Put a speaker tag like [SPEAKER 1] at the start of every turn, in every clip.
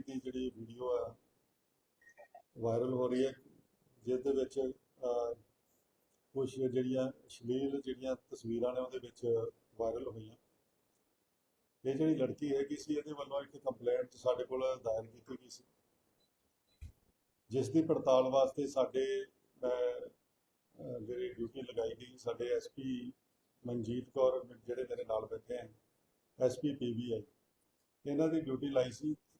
[SPEAKER 1] ਦੀ ਜਿਹੜੀ ਵੀਡੀਓ ਆ ਵਾਇਰਲ ਹੋ ਰਹੀ ਹੈ ਜਿਸ ਦੇ ਵਿੱਚ ਕੁਝ ਜਿਹੜੀਆਂ ਅਸ਼ਲੀਲ ਜਿਹੜੀਆਂ ਤਸਵੀਰਾਂ ਨੇ ਉਹਦੇ ਵਿੱਚ ਵਾਇਰਲ ਹੋਈਆਂ। ਇਹ ਜਿਹੜੀ ਲੜਕੀ ਹੈਗੀ ਸੀ, ਇਹਦੇ ਵੱਲੋਂ ਇੱਕ ਕੰਪਲੇਂਟ ਸਾਡੇ ਕੋਲ ਦਾਇਰ ਕੀਤੀ ਗਈ ਸੀ। ਜਿਸ ਦੀ ਪੜਤਾਲ ਵਾਸਤੇ ਸਾਡੇ ਜਿਹੜੀ ਡਿਊਟੀ ਲਗਾਈ ਗਈ, ਸਾਡੇ ਐਸਪੀ ਮਨਜੀਤ ਕੌਰ ਜਿਹੜੇ ਮੇਰੇ ਨਾਲ ਬੈਠੇ ਹਨ ਐਸਪੀ ਪੀਬੀਆਈ ਇਹਨਾਂ ਦੀ ਡਿਊਟੀ ਲਾਈ ਸੀ।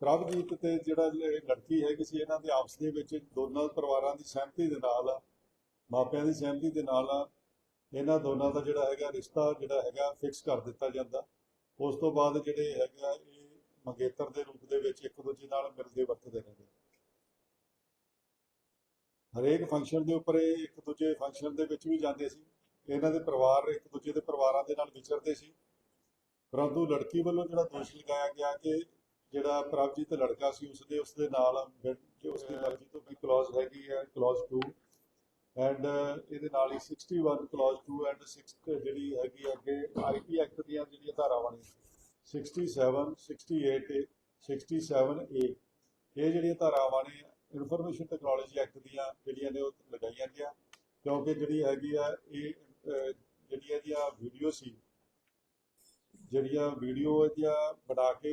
[SPEAKER 1] ਪ੍ਰਭਜੀਤ ਤੇ ਜਿਹੜਾ ਇਹ ਲੜਕੀ ਹੈਗੀ ਸੀ, ਇਹਨਾਂ ਦੇ ਆਪਸ ਦੇ ਵਿੱਚ ਦੋਨਾਂ ਪਰਿਵਾਰਾਂ ਦੀ ਸਹਿਮਤੀ ਦੇ ਨਾਲ ਮਾਪਿਆਂ ਦੀ ਸਹਿਮਤੀ ਦੇ ਨਾਲ ਇਹਨਾਂ ਦੋਨਾਂ ਦਾ ਜਿਹੜਾ ਹੈਗਾ ਰਿਸ਼ਤਾ ਜਿਹੜਾ ਹੈਗਾ ਫਿਕਸ ਕਰ ਦਿੱਤਾ ਜਾਂਦਾ। ਉਸ ਤੋਂ ਬਾਅਦ ਜਿਹੜੇ ਹੈਗਾ ਇਹ ਮੰਗੇਤਰ ਦੇ ਰੂਪ ਦੇ ਵਿੱਚ ਇੱਕ ਦੂਜੇ ਨਾਲ ਮਿਲਦੇ ਵਰਤਦੇ ਰਹਿੰਦੇ ਹਰੇਕ ਫੰਕਸ਼ਨ ਦੇ ਉੱਪਰ ਇਹ ਇੱਕ ਦੂਜੇ ਫੰਕਸ਼ਨ ਦੇ ਵਿੱਚ ਵੀ ਜਾਂਦੇ ਸੀ। ਇਹਨਾਂ ਦੇ ਪਰਿਵਾਰ ਇੱਕ ਦੂਜੇ ਦੇ ਪਰਿਵਾਰਾਂ ਦੇ ਨਾਲ ਵਿਚਰਦੇ ਸੀ। ਪਰੰਤੂ ਲੜਕੀ ਵੱਲੋਂ ਜਿਹੜਾ ਦੋਸ਼ ਲਗਾਇਆ ਗਿਆ ਕਿ ਜਿਹੜਾ ਪ੍ਰਭਜੀਤ ਲੜਕਾ ਸੀ ਉਸਦੇ ਉਸਦੇ ਨਾਲ ਮਿਲ- ਕਿ ਉਸਦੀ ਮਰਜ਼ੀ ਤੋਂ ਵੀ ਕਲੌਜ਼ ਹੈਗੀ ਹੈ ਕਲੌਜ਼ 2 ਐਂਡ ਇਹਦੇ ਨਾਲ ਹੀ 61 ਕਲੌਜ਼ 2 ਐਂਡ 6 ਜਿਹੜੀ ਹੈਗੀ ਅੱਗੇ ਆਈਪੀ ਐਕਟ ਦੀਆਂ ਜਿਹੜੀਆਂ ਧਾਰਾਵਾਂ ਨੇ। 67 68 67 ਏ ਇਹ ਜਿਹੜੀਆਂ ਧਾਰਾਵਾਂ ਨੇ ਇਨਫੋਰਮੇਸ਼ਨ ਟੈਕਨੋਲੋਜੀ ਐਕਟ ਦੀਆਂ ਜਿਹੜੀਆਂ ਨੇ ਉਹ ਲਗਾਈਆਂ ਗਿਆ ਕਿਉਂਕਿ ਜਿਹੜੀ ਹੈਗੀ ਆ ਇਹ ਜਿਹੜੀਆਂ ਇਹਦੀਆਂ ਵੀਡੀਓ ਸੀ ਜਿਹੜੀਆਂ ਵੀਡੀਓ ਇਹਦੀਆਂ ਬਣਾ ਕੇ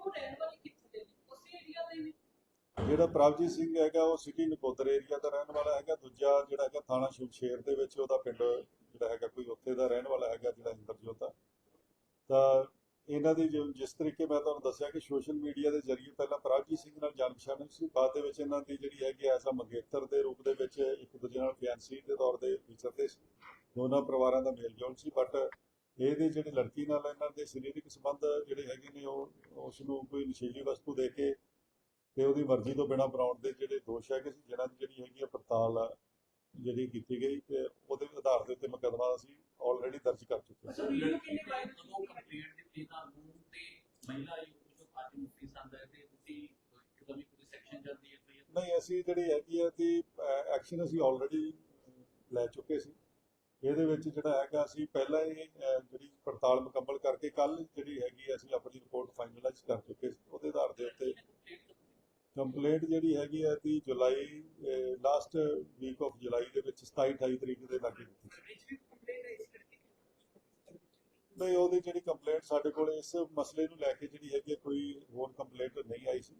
[SPEAKER 2] ਇਹ ਰਹਿਣ ਵਾਲੇ ਕਿੱਥੇ ਦੇ ਨੇ ਉਸੇ ਏਰੀਆ ਦੇ ਨੇ
[SPEAKER 1] ਜਿਹੜਾ ਪ੍ਰਭਜੀਤ ਸਿੰਘ ਹੈਗਾ, ਉਹ ਸਿਟੀ ਨਕੋਦਰ ਏਰੀਆ ਦਾ ਰਹਿਣ ਵਾਲਾ ਹੈਗਾ। ਦੂਜਾ ਜਿਹੜਾ ਹੈਗਾ, ਥਾਣਾ ਸ਼ਮਸ਼ੇਰ ਦੇ ਵਿੱਚ ਉਹਦਾ ਪਿੰਡ ਜਿਹੜਾ ਹੈਗਾ, ਕੋਈ ਉੱਥੇ ਦਾ ਰਹਿਣ ਵਾਲਾ ਹੈਗਾ ਜਿਹੜਾ ਇੰਦਰਜੋਤ ਆ। ਤਾਂ ਇਹਨਾਂ ਦੀ ਜਿਸ ਤਰੀਕੇ ਮੈਂ ਤੁਹਾਨੂੰ ਦੱਸਿਆ ਕਿ ਸੋਸ਼ਲ ਮੀਡੀਆ ਦੇ ਜ਼ਰੀਏ ਪਹਿਲਾਂ ਪ੍ਰਭਜੀਤ ਸਿੰਘ ਨਾਲ ਜਾਣ ਪਛਾਣ ਸੀ, ਬਾਅਦ ਦੇ ਵਿੱਚ ਇਹਨਾਂ ਦੀ ਜਿਹੜੀ ਹੈਗੀ ਐਸਾ ਮੰਗੇਤਰ ਦੇ ਰੂਪ ਦੇ ਵਿੱਚ ਇੱਕ ਦੂਜੇ ਨਾਲ ਫਿਆਂਸੀ ਦੇ ਤੌਰ ਤੇ ਵਿਚਰਦੇ ਸੀ। ਦੋਨਾਂ ਪਰਿਵਾਰਾਂ ਦਾ ਮੇਲ ਜੋਲ ਸੀ ਬਟ ਇਹਦੇ ਜਿਹੜੀ ਲੜਕੀ ਨਾਲ ਇਹਨਾਂ ਦੇ ਸਰੀਰਕ ਸੰਬੰਧ ਜਿਹੜੇ ਹੈਗੇ ਨੇ ਉਹ ਉਸ ਨੂੰ ਕੋਈ ਨਸ਼ੀਲੀ ਵਸਤੂ ਦੇ ਕੇ ਤੇ ਉਹਦੀ ਮਰਜ਼ੀ ਤੋਂ ਬਿਨਾਂ ਬਣਾਉਣ ਦੇ ਜਿਹੜੇ ਦੋਸ਼ ਹੈਗੇ ਸੀ ਜਿਹਨਾਂ ਦੀ ਜਿਹੜੀ ਹੈਗੀ ਆ ਪੜਤਾਲ ਜਿਹੜੀ ਕੀਤੀ ਗਈ ਤੇ ਉਹਦੇ ਆਧਾਰ ਦੇ ਉੱਤੇ ਮੁਕੱਦਮਾ ਅਸੀਂ ਆਲਰੇਡੀ ਦਰਜ ਕਰ ਚੁੱਕੇ ਹਾਂ।
[SPEAKER 2] ਅੱਛਾ ਵੀਡੀਓ ਕਿੰਨੇ ਵਾਇਰਲ
[SPEAKER 3] ਜਦੋਂ ਕੰਪਲੇਂਟ ਦਿੱਤੀ ਤੁਹਾਨੂੰ ਤੇ ਮਹਿਲਾ ਆਯੋਗ ਤੋਂ ਅੱਜ ਨੋਟਿਸ ਆਂਦਾ ਹੈ ਤੇ ਤੁਸੀਂ ਇੱਕਦਮ ਹੀ ਕੋਈ ਸੈਕਸ਼ਨ ਚੱਲਦੀ ਹੈ ਕੋਈ?
[SPEAKER 1] ਨਹੀਂ ਅਸੀਂ ਜਿਹੜੀ ਹੈਗੀ ਆ ਕਿ ਐਕਸ਼ਨ ਅਸੀਂ ਆਲਰੇਡੀ ਲੈ ਚੁੱਕੇ ਸੀ। ਇਹਦੇ ਵਿੱਚ ਜਿਹੜਾ ਹੈਗਾ ਅਸੀਂ ਪਹਿਲਾਂ ਹੀ ਜਿਹੜੀ ਪੜਤਾਲ ਮੁਕੰਮਲ ਕਰਕੇ ਕੱਲ ਜਿਹੜੀ ਹੈਗੀ ਅਸੀਂ ਆਪਣੀ ਰਿਪੋਰਟ ਫਾਈਨਲਾਈਜ਼ ਕਰ ਚੁੱਕੇ ਉਹਦੇ ਆਧਾਰ ਦੇ ਉੱਤੇ ਕੰਪਲੇਂਟ ਜਿਹੜੀ ਹੈਗੀ ਹੈ ਕਿ July last week of July ਦੇ ਵਿੱਚ 27 28 ਤਰੀਕ ਦੇ ਲਾਗੇ ਦਿੱਤੀ ਨਹੀਂ, ਉਹਦੀ ਜਿਹੜੀ ਕੰਪਲੇਂਟ ਸਾਡੇ ਕੋਲ ਇਸ ਮਸਲੇ ਨੂੰ ਲੈ ਕੇ ਜਿਹੜੀ ਹੈਗੀ ਕੋਈ ਹੋਰ ਕੰਪਲੇਂਟ ਨਹੀਂ ਆਈ ਸੀ।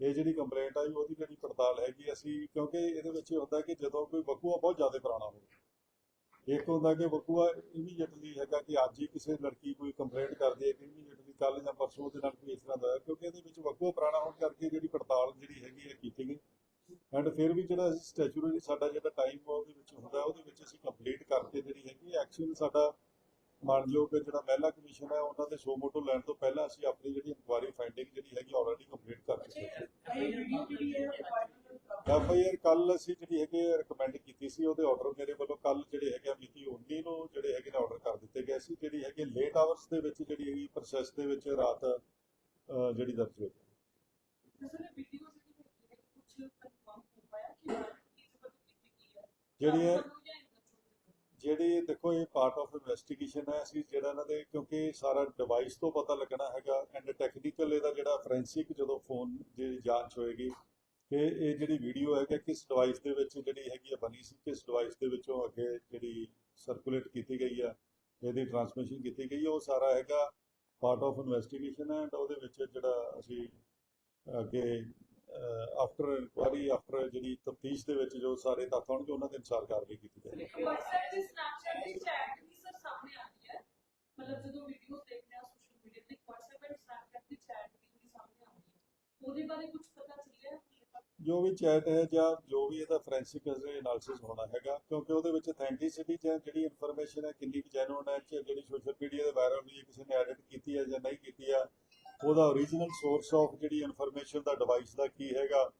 [SPEAKER 1] ਇਹ ਜਿਹੜੀ ਕੰਪਲੇਂਟ ਆਈ, ਉਹਦੀ ਜਿਹੜੀ ਪੜਤਾਲ ਹੈਗੀ ਅਸੀਂ ਕਿਉਂਕਿ ਇਹਦੇ ਵਿੱਚ ਹੁੰਦਾ ਕਿ ਜਦੋਂ ਕੋਈ ਵਕੂਆ ਬਹੁਤ ਜ਼ਿਆਦਾ ਪੁਰਾਣਾ ਹੋਵੇ। ਇੱਕ ਹੁੰਦਾ ਕਿ ਵਕੂਆ ਇਮੀਡੀਏਟਲੀ ਹੈਗਾ ਕਿ ਅੱਜ ਹੀ ਕਿਸੇ ਲੜਕੀ ਕੋਈ ਕੰਪਲੇਂਟ ਕਰਦੀ ਹੈ ਕਿ ਇਮੀਡੀਏਟਲੀ ਕੱਲ ਜਾਂ ਪਰਸੋਂ ਦੇ ਨਾਲ ਕੋਈ ਇਸ ਤਰ੍ਹਾਂ ਦਾ ਕਿਉਂਕਿ ਇਹਦੇ ਵਿੱਚ ਵਕੂਆ ਪੁਰਾਣਾ ਹੋਣ ਕਰਕੇ ਜਿਹੜੀ ਪੜਤਾਲ ਜਿਹੜੀ ਹੈਗੀ ਹੈ ਕੀਤੀ ਗਈ। ਐਂਡ ਫਿਰ ਵੀ ਜਿਹੜਾ ਸਟੈਚੂਰੀ ਸਾਡਾ ਜਿਹੜਾ ਟਾਈਮ ਉਹਦੇ ਵਿੱਚ ਹੁੰਦਾ, ਉਹਦੇ ਵਿੱਚ ਅਸੀਂ ਕੰਪਲੀਟ ਕਰਕੇ ਜਿਹੜੀ ਹੈਗੀ ਐਕਚੁਅਲ ਸਾਡਾ ਮਾਨਯੋਗ ਜਿਹੜਾ ਮਹਿਲਾ ਕਮਿਸ਼ਨ ਹੈ, ਉਹਨਾਂ ਦੇ ਸੋ ਮੋਟੋ ਲੈਣ ਤੋਂ ਪਹਿਲਾਂ ਅਸੀਂ ਆਪਣੀ ਜਿਹੜੀ ਇਨਕੁਆਰੀ ਫਾਈਂਡਿੰਗ ਜਿਹੜੀ ਹੈਗੀ ਆਲਰੇਡੀ ਕੰਪਲੀਟ ਕਰ ਚੁੱਕੇ ਹਾਂ। ਐਫ ਆਈ ਆਰ ਕੱਲ ਅਸੀਂ ਜਿਹੜੀ ਹੈਗੇ ਰეკਮੈਂਡ ਕੀਤੀ ਸੀ ਉਹਦੇ ਆਰਡਰ ਮੇਰੇ ਵੱਲੋਂ ਕੱਲ ਜਿਹੜੇ ਹੈਗੇ ਮਿਤੀ 19 ਨੂੰ ਜਿਹੜੇ ਹੈਗੇ ਨੇ ਆਰਡਰ ਕਰ ਦਿੱਤੇ ਗਏ ਸੀ ਜਿਹੜੀ ਹੈਗੇ ਲੇਟ ਆਵਰਸ ਦੇ ਵਿੱਚ ਜਿਹੜੀ ਹੈਗੀ ਪ੍ਰੋਸੈਸ ਦੇ ਵਿੱਚ ਰਾਤ ਜਿਹੜੀ ਦਰਜ ਹੋਈ।
[SPEAKER 2] ਜਿਹੜੀ ਹੈ
[SPEAKER 1] ਜਿਹੜੀ ਦੇਖੋ ਇਹ ਪਾਰਟ ਆਫ ਇਨਵੈਸਟੀਗੇਸ਼ਨ ਹੈ ਅਸੀਂ ਜਿਹੜਾ ਇਹਨਾਂ ਦੇ ਕਿਉਂਕਿ ਸਾਰਾ ਡਿਵਾਈਸ ਤੋਂ ਪਤਾ ਲੱਗਣਾ ਹੈਗਾ ਐਂਡ ਟੈਕਨੀਕਲ ਇਹਦਾ ਜਿਹੜਾ ਫੋਰੈਂਸਿਕ ਜਦੋਂ ਫੋਨ ਦੀ ਜਾਂਚ ਹੋਏਗੀ ਕਿ ਇਹ ਜਿਹੜੀ ਵੀਡੀਓ ਹੈ ਕਿ ਕਿਸ ਡਿਵਾਈਸ ਦੇ ਵਿੱਚ ਜਿਹੜੀ ਹੈਗੀ ਆ ਬਣੀ ਸੀ, ਕਿਸ ਡਿਵਾਈਸ ਦੇ ਵਿੱਚੋਂ ਅੱਗੇ ਜਿਹੜੀ ਸਰਕੂਲੇਟ ਕੀਤੀ ਗਈ ਆ, ਇਹਦੀ ਟਰਾਂਸਮਿਸ਼ਨ ਕੀਤੀ ਗਈ ਉਹ ਸਾਰਾ ਹੈਗਾ ਪਾਰਟ ਆਫ ਇਨਵੈਸਟੀਗੇਸ਼ਨ ਐਂਡ ਉਹਦੇ ਵਿੱਚ ਜਿਹੜਾ ਅਸੀਂ ਅੱਗੇ ਆਫਟਰ ਇਨਕੁਆਰੀ ਆਫਟਰ ਜਿਹੜੀ ਤਫਤੀਸ਼ ਦੇ ਵਿੱਚ ਜੋ ਸਾਰੇ ਤੱਥ ਹੋਣਗੇ, ਉਹਨਾਂ ਦੇ ਅਨੁਸਾਰ ਕਾਰਵਾਈ ਕੀਤੀ ਜਾਏਗੀ।
[SPEAKER 2] WhatsApp ਤੇ Snapchat ਦੀ ਚੈਟ ਵੀ ਸਰ ਸਾਹਮਣੇ ਆਉਂਦੀ ਹੈ। ਮਤਲਬ ਜਦੋਂ ਵੀਡੀਓ ਦੇਖਦੇ ਆ ਸੋਸ਼ਲ ਮੀਡੀਆ ਤੇ WhatsApp ਤੇ Snapchat ਦੀ ਚੈਟ ਵੀ ਸਾਹਮਣੇ ਆਉਂਦੀ ਹੈ। ਉਹਦੇ ਬਾਰੇ ਕੁਝ ਪਤਾ ਚੱਲਿਆ?
[SPEAKER 1] ਜੋ ਵੀ ਚੈਟ ਹੈ ਜਾਂ ਜੋ ਵੀ ਇਹਦਾ ਫੋਰੈਂਸਿਕ ਐਨਾਲਿਸਿਸ ਹੋਣਾ ਹੈਗਾ ਕਿਉਂਕਿ ਉਹਦੇ ਵਿੱਚ ਅਥੈਂਟਿਸਿਟੀ ਜਾਂ ਜਿਹੜੀ ਇਨਫੋਰਮੇਸ਼ਨ ਹੈ ਕਿੰਨੀ ਕੁ ਜੈਨੂਨ ਹੈ ਕਿ ਜਿਹੜੀ ਸੋਸ਼ਲ ਮੀਡੀਆ ਦੇ ਵਾਇਰਲ ਹੋਈ ਹੈ ਕਿਸੇ ਨੇ ਐਡਿਟ ਕੀਤੀ ਹੈ ਜਾਂ ਨਹੀਂ ਕੀਤੀ ਹੈ ਉਹਦਾ ਓਰੀਜਨਲ ਸੋਰਸ ਆਫ ਜਿਹੜੀ ਇਨਫੋਰਮੇਸ਼ਨ ਦਾ ਡਿਵਾਈਸ ਦਾ ਕੀ ਹੈਗਾ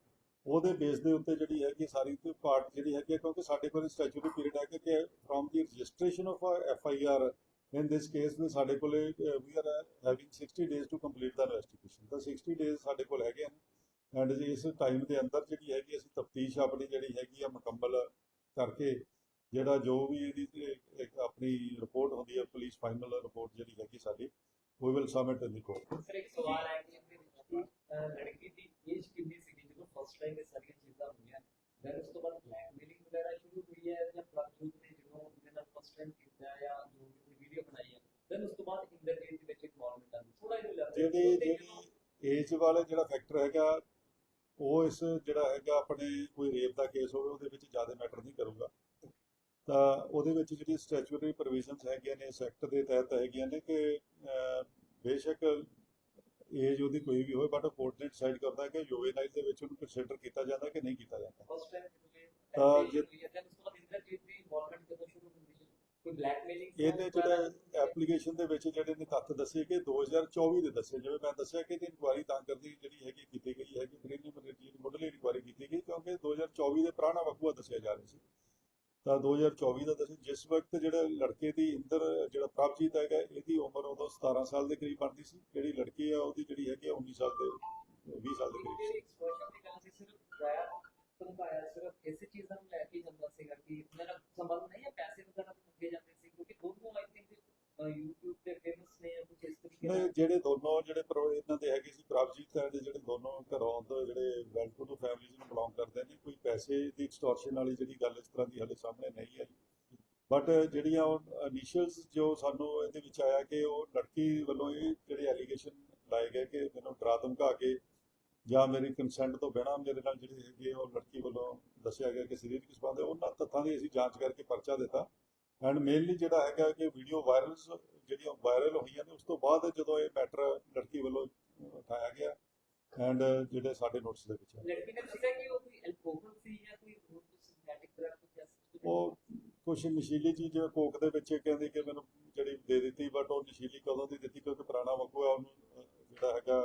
[SPEAKER 1] ਉਹਦੇ ਬੇਸ ਦੇ ਉੱਤੇ ਜਿਹੜੀ ਹੈਗੀ ਸਾਰੀ ਤੇ ਪਾਰਟ ਜਿਹੜੀ ਹੈਗੀ ਹੈ, ਕਿਉਂਕਿ ਸਾਡੇ ਕੋਲ ਸਟੈਚੂਰੀ ਪੀਰੀਅਡ ਹੈ ਕਿ from the registration of F I R in this case ਦੇ ਸਾਡੇ ਕੋਲ we are having 60 days to complete the investigation ਤਾਂ 60 ਡੇਜ਼ ਸਾਡੇ ਕੋਲ ਹੈਗੇ ਹਨ। ਐਂਡ ਜੀ ਇਸ ਟਾਈਮ ਦੇ ਅੰਦਰ ਜਿਹੜੀ ਹੈਗੀ ਅਸੀਂ ਤਫਤੀਸ਼ ਆਪਣੀ ਜਿਹੜੀ ਹੈਗੀ ਆ ਮੁਕੰਮਲ ਕਰਕੇ ਜਿਹੜਾ ਜੋ ਵੀ ਇਹਦੀ ਆਪਣੀ ਰਿਪੋਰਟ ਹੁੰਦੀ ਹੈ ਪੁਲਿਸ ਫਾਈਨਲ ਰਿਪੋਰਟ ਜਿਹੜੀ ਹੈਗੀ ਸਾਡੀ we will submit in the court
[SPEAKER 4] sir ਇੱਕ ਸਵਾਲ ਹੈ ਕਿ ਇਹਦੇ ਵਿੱਚ ਲੜਕੀ ਦੀ ਏਜ ਕਿੰਨੀ ਸੀਗੀ ਜਦੋਂ ਫਸਟ ਟਾਈਮ ਇਹ ਸਾਰੀਆਂ ਚੀਜ਼ਾਂ ਹੋਈਆਂ? ਫਿਰ ਉਸ ਤੋਂ ਬਾਅਦ ਬਲੈਕਮੇਲਿੰਗ ਵਗੈਰਾ ਸ਼ੁਰੂ ਹੋਈ ਹੈ ਜਾਂ ਪ੍ਰਭਜੋਤ ਨੇ ਜਦੋਂ ਉਹਦੇ ਨਾਲ ਫਸਟ ਟਾਈਮ ਕੀਤਾ ਜਾਂ ਜੋ ਵੀਡੀਓ ਬਣਾਈ ਹੈ then ਉਸ ਤੋਂ ਬਾਅਦ ਇੰਦਰਜੀਤ ਦੇ ਵਿੱਚ ਇਨਵੋਲਵਮੈਂਟ ਆ ਥੋੜਾ ਜਿਹਾ ਲੱਗਦਾ
[SPEAKER 1] ਜਿਹੜੀ ਜਿਹੜੀ ਏਜ ਵਾਲਾ ਜਿਹੜਾ ਫੈਕਟਰ ਹੈਗਾ ਉਹ ਇਸ ਜਿਹੜਾ ਹੈਗਾ ਆਪਣੇ ਕੋਈ ਰੇਪ ਦਾ ਕੇਸ ਹੋਵੇ ਉਹਦੇ ਵਿੱਚ ਜ਼ਿਆਦਾ ਮੈਟਰ ਨਹੀਂ ਕਰੂਗਾ। ਤਾਂ ਉਹਦੇ ਵਿੱਚ ਜਿਹੜੀ ਸਟੈਚੂਟਰੀ ਪ੍ਰੋਵੀਜ਼ਨਸ ਹੈਗੀਆਂ ਨੇ ਇਸ ਐਕਟ ਦੇ ਤਹਿਤ ਹੈਗੀਆਂ ਨੇ ਕਿ ਬੇਸ਼ੱਕ ਏਜ ਉਹਦੀ ਕੋਈ ਵੀ ਹੋਵੇ ਬਟ ਕੋਰਟ ਨੇ ਡਿਸਾਈਡ ਕਰਦਾ ਹੈ ਕਿ ਜੁਵੇਨਾਈਲ ਦੇ ਵਿੱਚ ਉਹਨੂੰ ਕੰਸੀਡਰ ਕੀਤਾ ਜਾਂਦਾ ਕਿ ਨਹੀਂ ਕੀਤਾ ਜਾਂਦਾ।
[SPEAKER 4] ਫਸਟ ਟਾਈਮ
[SPEAKER 1] ਤਾਂ ਜੇ-
[SPEAKER 4] ਉਸ ਤੋਂ ਬਾਅਦ ਇੰਦਰਜੀਤ ਦੀ ਇਨਵੋਲਵਮੈਂਟ ਕਦੋਂ ਸ਼ੁਰੂ ਕੋਈ ਬਲੈਕਮੇਲਿੰਗ
[SPEAKER 1] ਇਹਦੇ ਜਿਹੜੇ ਐਪਲੀਕੇਸ਼ਨ ਦੇ ਵਿੱਚ ਜਿਹੜੇ ਨੇ ਤੱਥ ਦੱਸੇ ਕਿ 2024 ਦੇ ਦੱਸੇ ਜਿਵੇਂ ਮੈਂ ਦੱਸਿਆ ਕਿ ਇਹਦੀ ਇਨਕੁਆਰੀ ਤਾਂ ਕਰਦੀ ਜਿਹੜੀ ਹੈਗੀ ਕੀਤੀ ਗਈ ਹੈਗੀ ਪ੍ਰੀਲਿਮਿਨਰੀ ਦੀ ਮੁੱਢਲੀ ਇਨਕੁਆਰੀ ਕੀਤੀ ਗਈ ਕਿਉਂਕਿ 2024 ਦੇ ਪੁਰਾਣਾ ਵਕੂਆ ਦੱਸਿਆ ਜਾ ਰਿਹਾ ਸੀ। ਤਾਂ 2024 ਦਾ ਦੱਸਿਆ ਜਿਸ ਵਕਤ ਜਿਹੜਾ ਲੜਕੇ ਦੀ ਇੰਦਰ ਜਿਹੜਾ ਪ੍ਰਭਜੀਤ ਹੈਗਾ ਇਹਦੀ ਉਮਰ ਉਦੋਂ 17 ਸਾਲ ਦੇ ਕਰੀਬ ਬਣਦੀ ਸੀ। ਜਿਹੜੀ ਲੜਕੀ ਆ ਉਹਦੀ ਜਿਹੜੀ ਹੈਗੀ ਆ 19 ਸਾਲ ਦੇ 20 ਸਾਲ ਦੇ ਕਰੀਬ ਸੀ।
[SPEAKER 4] ਧਮਕਾਇਆ ਸਿਰਫ ਇਸੇ ਚੀਜ਼ਾਂ ਨੂੰ ਲੈ ਕੇ ਜਾਂਦਾ ਸੀਗਾ ਕਿ ਮੇਰਾ ਸੰਬੰਧ ਨਹੀਂ ਹੈ, ਪੈਸੇ ਵਗੈਰਾ ਤੋਂ ਮੰਗੇ ਜਾਂਦੇ ਸੀ, ਕਿਉਂਕਿ ਦੋਨੋਂ ਆਈ ਥਿੰਕ YouTube ਤੇ ਫੇਮਸ ਨੇ ਕੁਝ ਇਸ ਤਰੀਕੇ ਨਾਲ।
[SPEAKER 1] ਜਿਹੜੇ ਦੋਨੋਂ ਜਿਹੜੇ ਇਹਨਾਂ ਦੇ ਹੈਗੇ ਸੀ ਪ੍ਰਭਜੀਤ ਹੈ ਜਿਹੜੇ ਦੋਨੋਂ ਘਰੋਂ ਤੋਂ ਜਿਹੜੇ ਵੈਲ ਟੂ ਡੂ ਫੈਮਿਲੀਜ਼ ਨੂੰ ਬਿਲੋਂਗ ਕਰਦੇ ਨੇ, ਕੋਈ ਪੈਸੇ ਦੀ ਐਕਸਟੋਰਸ਼ਨ ਵਾਲੀ ਜਿਹੜੀ ਗੱਲ ਇਸ ਤਰ੍ਹਾਂ ਦੀ ਹਲੇ ਸਾਹਮਣੇ ਨਹੀਂ ਆਈ। ਬਟ ਜਿਹੜੀਆਂ ਉਹ ਇਨੀਸ਼ੀਅਲਸ ਜੋ ਸਾਨੂੰ ਇਹਦੇ ਵਿੱਚ ਆਇਆ ਕਿ ਉਹ ਲੜਕੀ ਵੱਲੋਂ ਇਹ ਜਿਹੜੇ ਐਲੀਗੇਸ਼ਨ ਲਾਏ ਗਏ ਕਿ ਮੈਨੂੰ ਡਰਾ ਧਮਕਾ ਕੇ ਜਾਂ ਮੇਰੀ ਕੰਸੈਂਟ ਤੋਂ ਬਿਨਾਂ ਮੇਰੇ ਨਾਲ ਜਿਹੜੀ ਹੈਗੀ ਉਹ ਲੜਕੀ ਵੱਲੋਂ ਦੱਸਿਆ ਗਿਆ ਕਿ ਸਰੀਰਕ ਸੰਬੰਧ ਹੈ ਉਹਨਾਂ ਤੱਥਾਂ ਦੀ ਅਸੀਂ ਜਾਂਚ ਕਰਕੇ ਪਰਚਾ ਦਿੱਤਾ। ਐਂਡ ਮੇਨਲੀ ਜਿਹੜਾ ਹੈਗਾ ਕਿ ਵੀਡੀਓ ਵਾਇਰਲ ਜਿਹੜੀਆਂ ਵਾਇਰਲ ਹੋਈਆਂ ਨੇ ਉਸ ਤੋਂ ਬਾਅਦ ਜਦੋਂ ਇਹ ਮੈਟਰ ਲੜਕੀ ਵੱਲੋਂ ਉਠਾਇਆ ਗਿਆ ਐਂਡ ਜਿਹੜੇ ਸਾਡੇ ਨੋਟਿਸ ਦੇ ਵਿੱਚ
[SPEAKER 4] ਲੜਕੀ ਨੇ ਦੱਸਿਆ ਕਿ ਉਹ ਕੋਈ ਐਲਕੋਹਲ ਸੀ ਜਾਂ ਕੋਈ ਹੋਰ ਸਿੰਥੈਟਿਕ ਡਰਗ ਕੁਝ
[SPEAKER 1] ਉਹ ਕੁਝ ਨਸ਼ੀਲੀ ਚੀਜ਼ ਜਿਵੇਂ ਕੋਕ ਦੇ ਵਿੱਚ ਕਹਿੰਦੇ ਕਿ ਮੈਨੂੰ ਜਿਹੜੀ ਦੇ ਦਿੱਤੀ ਬਟ ਉਹ ਨਸ਼ੀਲੀ ਕਦੋਂ ਦੀ ਦਿੱਤੀ ਕਿਉਂਕਿ ਪੁਰਾਣਾ ਵਕੂਆ ਉਹਨੂੰ ਅਹ, ਜਿਹੜਾ ਹੈਗਾ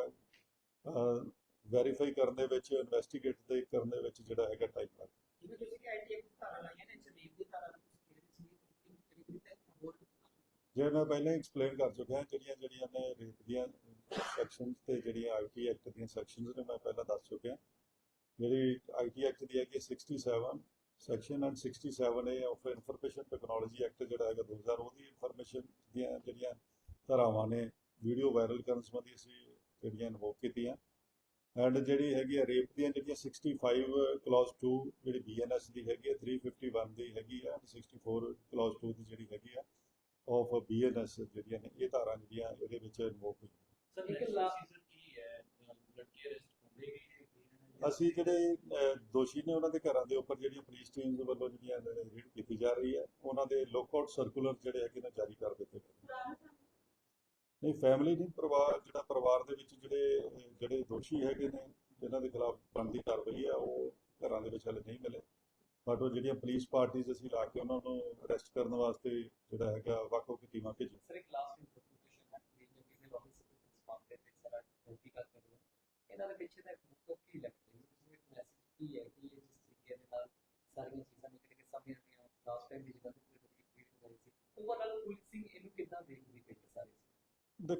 [SPEAKER 1] ਵੈਰੀਫਾਈ ਕਰਨ ਦੇ ਵਿੱਚ ਇਨਵੈਸਟੀਗੇਟ ਦੇ ਕਰਨ ਦੇ ਵਿੱਚ ਜਿਹੜਾ ਹੈਗਾ ਟਾਈਮ ਲੱਗਦਾ
[SPEAKER 4] ਜਿਵੇਂ ਤੁਸੀਂ ਕਿ ਆਈਟੀਆਈ ਦੀ ਧਾਰਾ ਲਾਈਆਂ ਨੇ ਜਦੀਦ ਦੀ ਧਾਰਾ ਦੀ ਤੁਸੀਂ ਕਿਹੜੀ ਸੀ ਕਿਹੜੀ ਕਿਹੜੀ ਤੇ ਹੋਰ
[SPEAKER 1] ਜਿਵੇਂ ਮੈਂ ਪਹਿਲਾਂ ਐਕਸਪਲੇਨ ਕਰ ਚੁੱਕਿਆ ਜਿਹੜੀਆਂ ਜਿਹੜੀਆਂ ਨੇ ਰੇਪ ਦੀਆਂ ਸੈਕਸ਼ਨਸ ਤੇ ਜਿਹੜੀਆਂ ਆਈਟੀ ਐਕਟ ਦੀਆਂ ਸੈਕਸ਼ਨਸ ਨੇ ਮੈਂ ਪਹਿਲਾਂ ਦੱਸ ਚੁੱਕਿਆ। ਜਿਹੜੀ ਆਈਟੀ ਐਕਟ ਦੀ ਹੈਗੀ 67 section and 67 A of information technology act ਜਿਹੜਾ ਹੈਗਾ 2000 ਉਹਦੀ ਇਨਫੋਰਮੇਸ਼ਨ ਦੀਆਂ ਜਿਹੜੀਆਂ ਧਾਰਾਵਾਂ ਨੇ ਵੀਡੀਓ ਵਾਇਰਲ ਕਰਨ ਸੰਬੰਧੀ ਅਸੀਂ ਜਿਹੜੀਆਂ ਇਨਵੋਕ ਕੀਤੀਆਂ। ਐਂਡ ਜਿਹੜੀ ਹੈਗੀ ਆ ਰੇਪ ਦੀਆਂ ਜਿਹੜੀਆਂ 65 ਕਲੌਜ਼ 2 ਜਿਹੜੀ ਬੀਐਨਐਸ ਦੀ ਹੈਗੀ ਆ 351 ਦੀ ਹੈਗੀ ਆ 64 ਕਲੌਜ਼ 2 ਦੀ ਜਿਹੜੀ ਹੈਗੀ ਆ ਆਫ ਬੀਐਨਐਸ ਜਿਹੜੀਆਂ ਨੇ ਇਹ ਧਾਰਾਂ ਜਿਹੜੀਆਂ ਇਹਦੇ ਵਿੱਚ ਹੋਈਆਂ
[SPEAKER 4] ਸਰ ਇੱਕ ਲਾਸਟ
[SPEAKER 3] ਕੀ ਹੈ? ਲੜਕੀ ਅਰੈਸਟ ਹੋ ਗਈ ਹੈ
[SPEAKER 1] ਅਸੀਂ ਜਿਹੜੇ ਦੋਸ਼ੀ ਨੇ ਉਹਨਾਂ ਦੇ ਘਰਾਂ ਦੇ ਉੱਪਰ ਜਿਹੜੀਆਂ ਪੁਲਿਸ ਟੀਮਸ ਵੱਲੋਂ ਜਿਹੜੀਆਂ ਰੇਡ ਕੀਤੀ ਜਾ ਰਹੀ ਹੈ ਉਹਨਾਂ ਦੇ ਲੁੱਕਆਊਟ ਸਰਕੂਲਰ ਜਿਹੜੇ ਹੈਗੇ ਨੇ ਜਾਰੀ ਕਰ ਦਿੱਤੇ ਗਏ ਨਹੀਂ ਫੈਮਿਲੀ ਨਹੀਂ, ਪਰਿਵਾਰ, ਜਿਹੜਾ ਪਰਿਵਾਰ ਦੇ ਵਿੱਚ ਜਿਹੜੇ ਜਿਹੜੇ ਦੋਸ਼ੀ ਹੈਗੇ ਨੇ, ਜਿਨ੍ਹਾਂ ਦੇ ਖਿਲਾਫ ਬਣਦੀ ਕਾਰਵਾਈ ਆ, ਉਹ ਘਰਾਂ ਦੇ ਵਿੱਚ ਹਲੇ ਨਹੀਂ ਮਿਲੇ। ਬਟ ਉਹ ਜਿਹੜੀਆਂ ਪੁਲਿਸ ਪਾਰਟੀਆਂ ਅਸੀਂ ਲਾ ਕੇ ਉਹਨਾਂ ਨੂੰ ਅਰੈਸਟ ਕਰਨ ਵਾਸਤੇ ਜਿਹੜਾ ਹੈਗਾ, ਵੱਖ-ਵੱਖ ਟੀਮਾਂ ਭੇਜੀਆਂ
[SPEAKER 4] ਸਰ ਇੱਕ ਲਾਸਟ ਇਨਫੋਰਮੇਸ਼ਨ ਹੈ ਕਿ ਜੋ ਕਿ ਲੋਕਲ ਸਿਕਿਉਰਿਟੀ ਸਪਾਰਕ ਦੇ ਵਿੱਚ ਸਾਰਾ ਕੀ ਕਰ ਰਹੇ ਹੋ ਇਹਨਾਂ ਦੇ ਪਿੱਛੇ ਦਾ ਮੁੱਖ ਕੀ ਲੱਗਦਾ ਹੈ ਤੁਸੀਂ ਇੱਕ ਮੈਸੇਜ ਕੀ ਹੈ ਕਿ ਇਹ ਜਿਸ ਤਰੀਕੇ ਦੇ ਨਾਲ ਸਾਰੀਆਂ ਚੀਜ਼ਾਂ ਨਿਕਲ ਕੇ ਸਾਹਮਣੇ ਆਉਂਦੀਆਂ ਲਾਸਟ ਟਾਈਮ ਦੀ ਜਗ੍ਹਾ ਤੇ ਕੋਈ ਵੀਡੀਓ ਹੋਈ ਸੀ ਓਵਰਆਲ ਪੁਲਿਸਿੰਗ ਇਹਨੂੰ ਕਿੱਦਾਂ ਦੇਖਦੀ ਪਈ ਹੈ ਸਾਰੀ ਚੀਜ਼
[SPEAKER 1] ਦੇਖੋ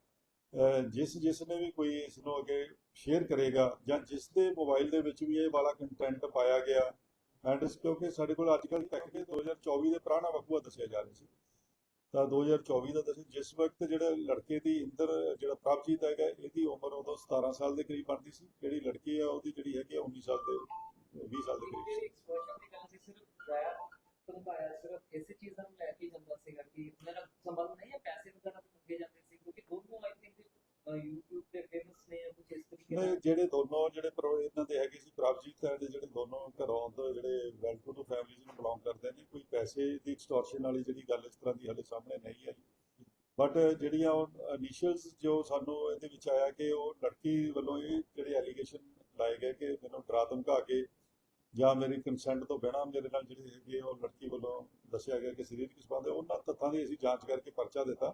[SPEAKER 1] ਜਿਸ ਜਿਸ ਨੇ ਵੀ ਕੋਈ ਇਸ ਨੂੰ ਅੱਗੇ ਸ਼ੇਅਰ ਕਰੇਗਾ ਜਾਂ ਜਿਸ ਦੇ ਮੋਬਾਈਲ ਦੇ ਵਿੱਚ ਵੀ ਇਹ ਵਾਲਾ ਕੰਟੈਂਟ ਪਾਇਆ ਗਿਆ ਐਂਡ ਕਿਉਂਕਿ ਸਾਡੇ ਕੋਲ ਅੱਜ ਕੱਲ੍ਹ ਟੈਕ ਦੇ 2024 ਦੇ ਪੁਰਾਣਾ ਵਕੂਆ ਦੱਸਿਆ ਜਾ ਰਿਹਾ ਸੀ। ਤਾਂ 2024 ਦਾ ਦੱਸਿਆ ਜਿਸ ਵਕਤ ਜਿਹੜਾ ਲੜਕੇ ਦੀ ਇੰਦਰ, ਜਿਹੜਾ ਪ੍ਰਭਜੀਤ ਹੈਗਾ, ਇਹਦੀ ਉਮਰ ਉਦੋਂ 17 ਸਾਲ ਦੇ ਕਰੀਬ ਬਣਦੀ ਸੀ। ਜਿਹੜੀ ਲੜਕੀ ਆ, ਉਹਦੀ ਜਿਹੜੀ ਹੈਗੀ ਆ 19 ਸਾਲ ਦੇ 20 ਸਾਲ ਦੇ ਕਰੀਬ ਸੀ।
[SPEAKER 4] ਸਿਰਫ ਇਸੇ ਚੀਜ਼ਾਂ ਨੂੰ ਲੈ ਕੇ ਜਾਂਦਾ ਸੀਗਾ ਕਿ ਮੇਰਾ ਸੰਬੰਧ ਨਹੀਂ ਹੈ, ਪੈਸੇ ਵਗੈਰਾ ਮੰਗੇ ਜਾਂਦੇ ਸੀ, ਕਿਉਂਕਿ ਦੋਨੋਂ ਆਈ YouTube ਤੇ ਫੇਮਸ ਨੇ ਕੁਝ ਇਸ ਤਰੀਕੇ
[SPEAKER 1] ਨਹੀਂ
[SPEAKER 4] ਨਾਲ?
[SPEAKER 1] ਜਿਹੜੇ ਦੋਨੋਂ ਜਿਹੜੇ ਪ੍ਰੋ ਇਹਨਾਂ ਦੇ ਹੈਗੇ ਸੀ ਪ੍ਰਭਜੀਤ ਐਂਡ ਜਿਹੜੇ ਦੋਨੋਂ ਘਰੋਂ ਤੋਂ ਜਿਹੜੇ ਵੈਲ ਟੂ ਫੈਮਿਲੀਜ਼ ਨੂੰ ਬਿਲੋਂਗ ਕਰਦੇ ਨੇ ਕੋਈ ਪੈਸੇ ਦੀ ਐਕਸਟੋਰਸ਼ਨ ਵਾਲੀ ਜਿਹੜੀ ਗੱਲ ਇਸ ਤਰ੍ਹਾਂ ਦੀ ਹਲੇ ਸਾਹਮਣੇ ਨਹੀਂ ਆਈ। ਬਟ ਜਿਹੜੀਆਂ ਉਹ ਇਨੀਸ਼ੀਅਲਸ ਜੋ ਸਾਨੂੰ ਇਹਦੇ ਵਿੱਚ ਆਇਆ ਕਿ ਉਹ ਲੜਕੀ ਵੱਲੋਂ ਇਹ ਜਿਹੜੇ ਐਲੀਗੇਸ਼ਨ ਲਾਏ ਗਏ ਕਿ ਮੈਨੂੰ ਡਰਾ ਧਮਕਾ ਕੇ ਜਾਂ ਮੇਰੀ ਕੰਸੈਂਟ ਤੋਂ ਬਿਨਾਂ ਮੇਰੇ ਨਾਲ ਜਿਹੜੀ ਹੈਗੀ ਉਹ ਲੜਕੀ ਵੱਲੋਂ ਦੱਸਿਆ ਗਿਆ ਕਿ ਸਰੀਰਕ ਸੰਬੰਧ ਹੈ ਉਹਨਾਂ ਤੱਥਾਂ ਦੀ ਅਸੀਂ ਜਾਂਚ ਕਰਕੇ ਪਰਚਾ ਦਿੱਤਾ।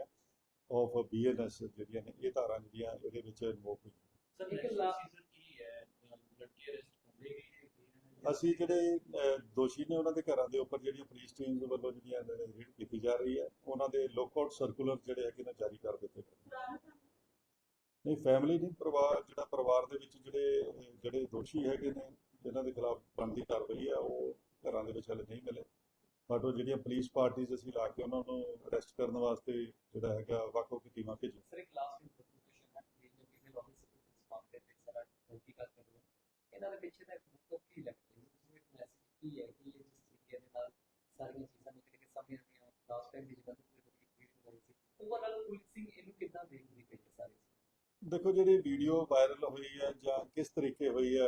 [SPEAKER 1] ਆ ਬੀਐਨਐਸ ਜਿਹੜੀਆਂ ਨੇ ਇਹ ਧਾਰਾਂ ਜਿਹੜੀਆਂ ਇਹਦੇ ਵਿੱਚ ਇਨਵੋਕ ਹੋਈਆਂ।
[SPEAKER 4] ਸਰ ਇੱਕ
[SPEAKER 3] ਇੱਕ
[SPEAKER 4] ਲਾਸਟ
[SPEAKER 3] ਸੀਜ਼ਨ ਕੀ ਹੈ? ਲੜਕੀ ਅਰੈਸਟ ਹੋ ਗਈ ਹੈ
[SPEAKER 1] ਅਸੀਂ ਜਿਹੜੇ ਦੋਸ਼ੀ ਨੇ ਉਹਨਾਂ ਦੇ ਘਰਾਂ ਦੇ ਉੱਪਰ ਜਿਹੜੀਆਂ ਪੁਲਿਸ ਟੀਮਸ ਵੱਲੋਂ ਜਿਹੜੀਆਂ ਰੇਡ ਕੀਤੀ ਜਾ ਰਹੀ ਹੈ ਉਹਨਾਂ ਦੇ ਲੁੱਕਆਊਟ ਸਰਕੂਲਰ ਜਿਹੜੇ ਹੈਗੇ ਨੇ ਜਾਰੀ ਕਰ ਦਿੱਤੇ ਗਏ। ਨਹੀਂ ਫੈਮਿਲੀ ਨਹੀਂ ਪਰਿਵਾਰ ਜਿਹੜਾ ਪਰਿਵਾਰ ਦੇ ਵਿੱਚ ਜਿਹੜੇ ਜਿਹੜੇ ਦੋਸ਼ੀ ਹੈਗੇ ਨੇ ਜਿਨ੍ਹਾਂ ਦੇ ਖਿਲਾਫ ਬਣਦੀ ਕਾਰਵਾਈ ਹੈ ਉਹ ਘਰਾਂ ਦੇ ਵਿੱਚ ਹਲੇ ਨਹੀਂ ਮਿਲੇ। ਬਟ ਉਹ ਜਿਹੜੀਆਂ ਪੁਲਿਸ ਪਾਰਟੀਆਂ ਅਸੀਂ ਲਾ ਕੇ ਉਹਨਾਂ ਨੂੰ ਅਰੈਸਟ ਕਰਨ ਵਾਸਤੇ ਜਿਹੜਾ ਹੈਗਾ ਵੱਖ-ਵੱਖ ਟੀਮਾਂ ਭੇਜੀਆਂ।
[SPEAKER 4] ਸਰ ਇੱਕ ਲਾਸਟ ਇਨਫੋਰਮੇਸ਼ਨ ਹੈ ਕਿ ਜੋ ਕਿ ਲੋਕਲ ਸਿਕਿਉਰਿਟੀ ਸਪਾਰਕ ਦੇ ਵਿੱਚ ਸਾਰਾ ਕੀ ਕਰ ਰਹੇ ਹੋ। ਇਹਨਾਂ ਦੇ ਪਿੱਛੇ ਦਾ ਮੁੱਖ ਕੀ ਲੱਗਦਾ ਹੈ? ਤੁਸੀਂ ਇੱਕ ਮੈਸੇਜ ਕੀ ਹੈ ਕਿ ਇਹ ਜਿਸ ਤਰੀਕੇ ਦੇ ਨਾਲ ਸਾਰੀਆਂ ਚੀਜ਼ਾਂ ਨਿਕਲ ਕੇ ਸਾਹਮਣੇ ਆਉਂਦੀਆਂ ਲਾਸਟ ਟਾਈਮ ਦੀ ਜਗ੍ਹਾ ਤੇ ਕੋਈ ਵੀਡੀਓ ਹੋਈ ਸੀ ਓਵਰਆਲ ਪੁਲਿਸਿੰਗ ਇਹਨੂੰ ਕਿੱਦਾਂ ਦੇਖਦੀ ਪਈ ਹੈ ਸਾਰੀ? ਚੀਜ਼
[SPEAKER 1] ਦੇਖੋ ਜਿਹੜੀ ਵੀਡੀਓ ਵਾਇਰਲ ਹੋਈ ਹੈ ਜਾਂ ਕਿਸ ਤਰੀਕੇ ਹੋਈ ਹੈ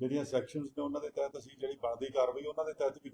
[SPEAKER 1] ਜਿਹੜੀਆਂ ਸੈਕਸ਼ਨਸ ਨੇ ਉਹਨਾਂ ਦੇ ਤਹਿਤ ਅਸੀਂ ਜਿਹੜੀ ਬਣਦੀ ਕਾਰਵਾਈ, ਉਹਨਾਂ ਦੇ ਤਹਿਤ ਵੀ ਕਰਾਂਗੇ।